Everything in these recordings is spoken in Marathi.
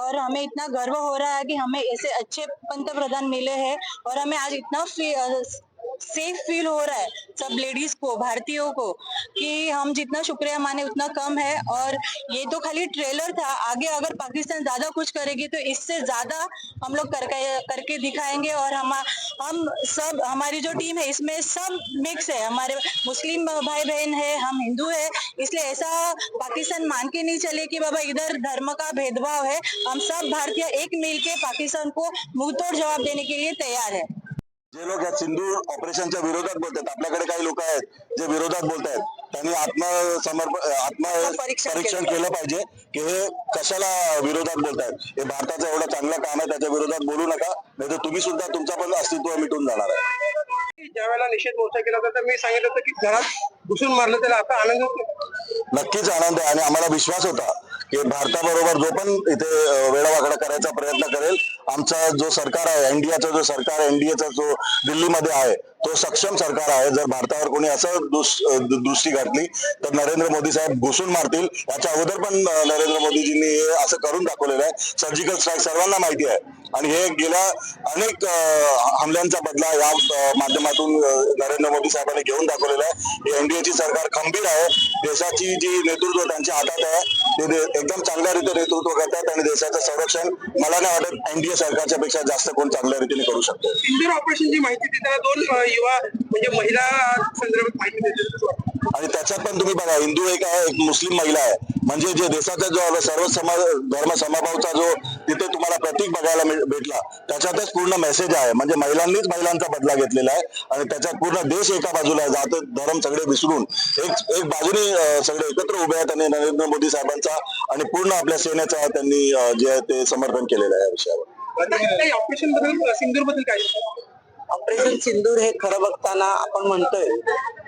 और हमें इतना गर्व हो रहा है कि हमें ऐसे अच्छे पंत प्रधान मिले हैं और हमें आज इतना सेफ़ फील हो रहा है सब लेडीज़ को, भारतीयों को, कि हम जितना शुक्रिया माने उतना कम है। और ये तो खाली ट्रेलर था। आगे अगर पाकिस्तान ज़्यादा कुछ करेगी तो इससे ज़्यादा हम लोग करके करके दिखाएँगे और हम हम सब, हमारी जो टीम है, इसमें सब मिक्स है। हमारे मुस्लिम भाई बहन है, हम हिंदू है, इसलिए ऐसा पाकिस्तान मान के नहीं चले कि बाबा इधर धर्म का भेदभाव है। हम सब भारतीय एक मिल के पाकिस्तान को मुंहतोड जवाब देने के लिए तैयार है। जे लोक या सिंधू ऑपरेशनच्या विरोधात बोलतात आपल्याकडे काही लोक आहेत जे विरोधात बोलतायत त्यांनी आत्मसमर्पण आत्म परीक्षण परीक्षण केलं. पाहिजे की हे कशाला विरोधात बोलतायत हे भारताचं एवढं चांगलं काम आहे त्याच्या विरोधात बोलू नका. नाही तर तुम्ही सुद्धा तुमचं पण अस्तित्व मिटून जाणार आहे. ज्या वेळेला निषेध मोर्चा केला होता तर मी सांगितलं होतं की घरात घुसून मारलं त्याला आता आनंद होतो. नक्कीच आनंद आहे आणि आम्हाला विश्वास होता की भारताबरोबर जो पण इथे अं, वेडावाकडा करायचा प्रयत्न करेल आमचा जो सरकार आहे एनडीएचा जो सरकार एनडीएचा जो दिल्लीमध्ये आहे तो सक्षम सरकार आहे. जर भारतावर कोणी असं दृष्टी घातली तर नरेंद्र मोदी साहेब घुसून मारतील. याच्या अगोदर पण नरेंद्र मोदीजींनी असं करून दाखवलेलं आहे. सर्जिकल स्ट्राईक सर्वांना माहिती आहे. आणि हे गेल्या अनेक हमल्यांचा बदला या माध्यमातून नरेंद्र मोदी साहेबांनी घेऊन दाखवलेला आहे. एनडीएची सरकार खंबीर आहे. देशाची जी नेतृत्व त्यांच्या हातात आहे ते एकदम चांगल्या रीती नेतृत्व करतात आणि देशाचं संरक्षण मला नाही वाटत एनडीए सरकारच्या पेक्षा जास्त कोण चांगल्या रीतीने करू शकतो. ऑपरेशनची माहिती देताना दोन युवा म्हणजे महिला संदर्भात माहिती. आणि त्याच्यात पण तुम्ही बघा हिंदू एक आहे एक मुस्लिम महिला आहे. म्हणजे जे देशाचा जो सर्व समाज धर्म समभावचा जो तिथे तुम्हाला प्रतीक बघायला भेटला त्याच्यातच पूर्ण मेसेज आहे. म्हणजे महिलांनीच महिलांचा बदला घेतलेला आहे आणि त्याच्यात पूर्ण देश एका बाजूला आहे जात धर्म सगळे विसरून. एक एक बाजूने सगळे एकत्र उभे आहेत आणि नरेंद्र मोदी साहेबांचा आणि पूर्ण आपल्या सेनेचा त्यांनी जे आहे ते समर्थन केलेलं आहे या विषयावर. ऑपरेशनबद्दल सिंदूरबद्दल काय ऑपरेशन सिंदूर हे खरं बघताना आपण म्हणतोय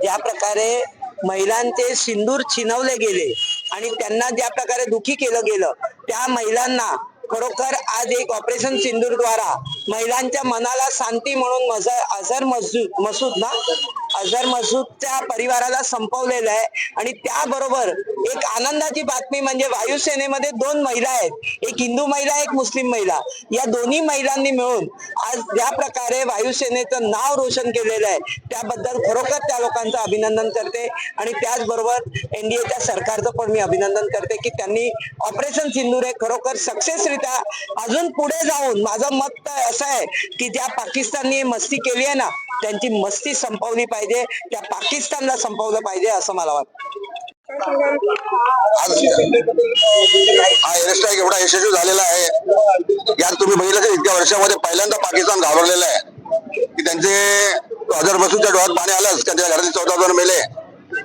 ज्या प्रकारे महिलांचे सिंदूर छिनवले गेले. आणि त्यांना ज्या प्रकारे दुखी केलं गेलं त्या महिलांना खरोखर आज एक ऑपरेशन सिंदूर द्वारा महिलांच्या मनाला शांती म्हणून मज- अझर मसूद मसूद ना अझर मसूदच्या परिवाराला संपवलेलं आहे. आणि त्याबरोबर एक आनंदाची बातमी म्हणजे वायुसेनेमध्ये दोन महिला आहेत. एक हिंदू महिला एक मुस्लिम महिला. या दोन्ही महिलांनी मिळून आज ज्या प्रकारे वायुसेनेचं नाव रोशन केलेलं आहे त्याबद्दल खरोखर त्या लोकांचं अभिनंदन करते. आणि त्याचबरोबर एनडीएच्या सरकारचं पण मी अभिनंदन करते की त्यांनी ऑपरेशन सिंदूर हे खरोखर सक्सेसरित्या अजून पुढे जाऊन माझं मत असं आहे की ज्या पाकिस्ताननी मस्ती केली आहे ना त्यांची मस्ती संपवली पाहिजे त्या पाकिस्तानला संपवलं पाहिजे असं मला वाटतं. हा एअर एवढा यशस्वी झालेला आहे. यात तुम्ही बघितलं की इतक्या वर्षामध्ये पहिल्यांदा पाकिस्तान घाबरलेला आहे. की त्यांचे हजार बसूच्या डोळ्यात पाणी आलंच त्यांच्या घरातील चौदा जण मेले.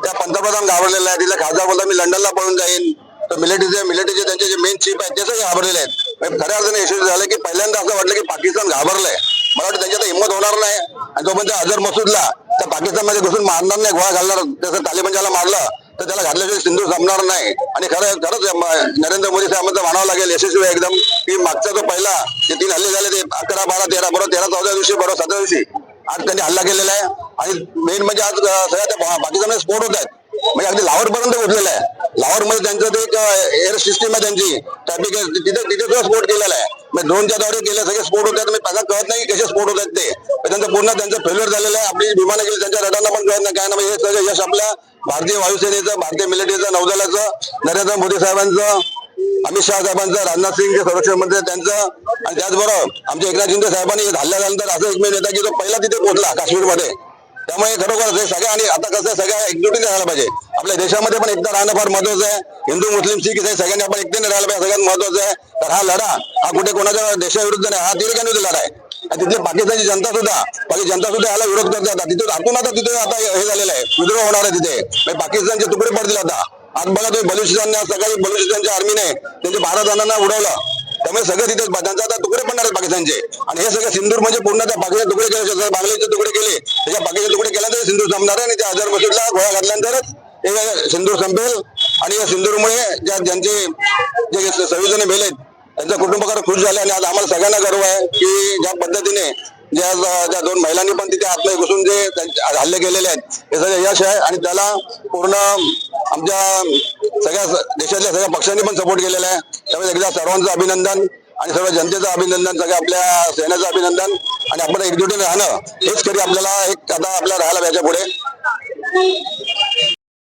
त्या पंतप्रधान घाबरलेला आहे तिथला खासदार बोलता मी लंडनला पळून जाईन. तर मिलिटरीचे मिलिटरीचे त्यांचे जे मेन चीफ आहेत तेच घाबरलेले आहेत. म्हणजे खऱ्या अर्थाने यशस्वी झालं की पहिल्यांदा असं वाटलं की पाकिस्तान घाबरलंय. मला वाटतं त्यांच्यात हिंमत होणार नाही. आणि तो म्हणजे मसूदला त्या पाकिस्तानमध्ये घुसून मारणार नाही गोळा घालणार तसं तालिबानच्याला मारलं तर त्याला घातल्याशिवाय सिंधू जमणार नाही. आणि खरं खरंच नरेंद्र मोदी साहेबांचं म्हणावं लागेल यशस्वी आहे एकदम की मागचा जो पहिला जे तीन हल्ले झाले ते अकरा बारा तेरा बरोबर तेरा चौदा दिवशी बरोबर सतरा दिवशी आज त्यांनी हल्ला केलेला आहे. आणि मेन म्हणजे आज सगळ्या त्या पाकिस्तानमध्ये स्फोट होत आहेत. म्हणजे अगदी लाहोर पर्यंत उठलेलं आहे. लाहोरमध्ये त्यांचं ते एक एअर सिस्टीम आहे त्यांची. ट्रॅफिक तिथे तिथे सुद्धा स्फोट केलेला आहे. म्हणजे ड्रोनच्या द्वारे केले सगळे स्फोट होत. आहेत म्हणजे त्यांना कळत नाही कसे स्फोट होत आहेत ते त्यांचं पूर्ण त्यांचं फेल्युअर झालेलं आहे. आपली विमानं गेली त्यांच्या रडांना पण कळत नाही. काय नाही हे सगळं यश आपल्या भारतीय वायुसेनेचं भारतीय मिलिटरीचं नौदलाचं नरेंद्र मोदी साहेबांचं अमित शहा साहेबांचं राजनाथ सिंग जे संरक्षण मंत्री त्यांचं. आणि त्याचबरोबर आमच्या एकनाथ शिंदे साहेबांनी झाल्यानंतर असं एकमेव नेता की जो पहिला तिथे पोहोचला काश्मीरमध्ये. त्यामुळे खरोखर सगळ्या आणि आता कसं सगळ्या एकजुटीने राहायला पाहिजे. आपल्या देशामध्ये पण एकदा राहणं फार महत्वाचं आहे. हिंदू मुस्लिम सिख इसाई सगळ्यांनी आपण एकट्याने राहायला पाहिजे सगळ्यात महत्वाचं आहे. तर हा लढा हा कुठे कोणाच्या देशाविरुद्ध नाही हा तिरकानुचा लढा आहे. आणि तिथली पाकिस्तानची जनता सुद्धा बाकी जनता सुद्धा याला विरोध करते आता. तिथे आतून आता तिथे आता हे झालेलं आहे. विद्रोह होणार आहे तिथे. म्हणजे पाकिस्तानचे तुकडे पडतील आता. आज बघा तुम्ही बलुचिस्तानने सकाळी बलुचिस्तानच्या आर्मीने त्यांच्या बारा जणांना उडवलं. त्यामुळे सगळं तिथे त्यांचा आता तुकडे पडणार आहेत पाकिस्तानचे. आणि हे सगळं सिंधूर म्हणजे पूर्ण त्या पाकिस्तान तुकडे केले. बांगलादेशचे तुकडे केले. त्याच्या पाकिस्तान तुकडे केल्यानंतर सिंधूर संपणार आहे आणि त्या हजार मसूदला गोळ्या घातल्यानंतरच हे सिंदूर संपेल आणि या सिंदूरमुळे ज्या ज्यांचे जे सव्वीस भेले त्यांचा कुटुंबकार खुश झाले आणि आज आम्हाला सगळ्यांना गर्व आहे की ज्या पद्धतीने ज्या ज्या दोन महिलांनी पण तिथे आतमध्ये घुसून जे हल्ले केलेले आहेत हे सगळं यश आहे आणि त्याला पूर्ण आमच्या सगळ्या देशातल्या सगळ्या पक्षांनी पण सपोर्ट केलेला आहे. त्यामुळे एकदा सर्वांचं अभिनंदन आणि सर्व जनतेचं अभिनंदन सगळ्या आपल्या सेनेचं अभिनंदन आणि आपण एकजुटीने राहणं हेच खरी आपल्याला एक आता आपल्याला राहायला पाहिजे पुढे.